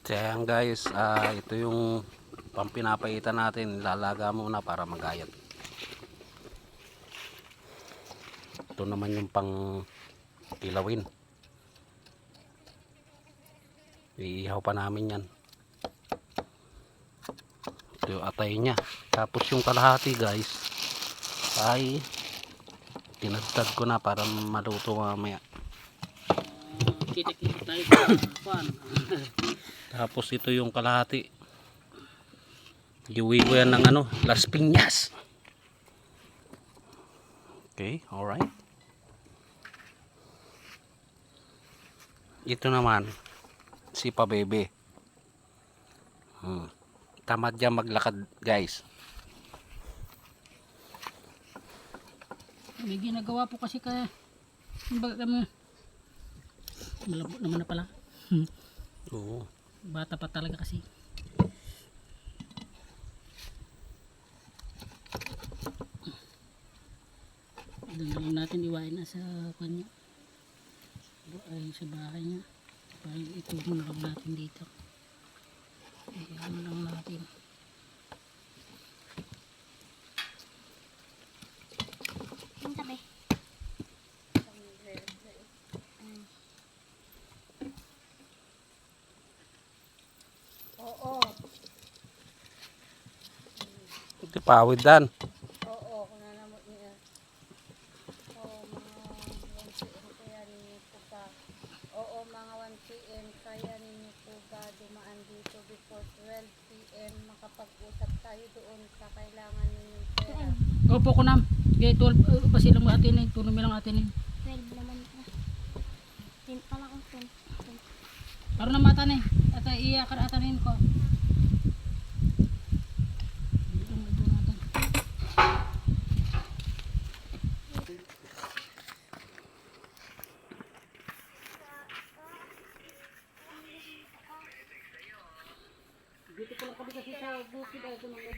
Kaya yan guys, ah, ito yung pampinapaitan natin. Lalaga muna para magayat. Ito naman yung pang kilawin. Iihaw pa namin yan. Ito yung atay niya. Tapos yung kalahati guys ay tinagtag ko na para maluto mamaya. Kita-kita tayo. Tapos ito yung kalahati. Iuwi ko yan ng ano, Las Piñas. Okay, alright. Ito naman, si Pabebe. Hmm. Tamad dyan maglakad, guys. May ginagawa po kasi kaya. Baga kami. Malabo naman na pala. Hmm. Oo. Bata pa talaga kasi. Doon lang natin iwain na sa kanya. Ay, sa bahay niya. Parang ito na lang natin dito. Ayan lang natin. Ito pawid dan. oo, kung nanamot niya. Oo, mga 1 pm kaya ninyo po ka. Oo, mga 1 pm kaya ninyo po ka dumaan dito before 12 pm. Makapag-usap tayo doon sa kailangan ninyong pera. Opo ko nam. Okay, 12 uh, pa silang atin eh. Tuno lang atin eh. 12 naman po. Tin pala ko 10. Karon na mata ni. At iya kar atanin ko. Dito ko lang kami kasi sa bukid ay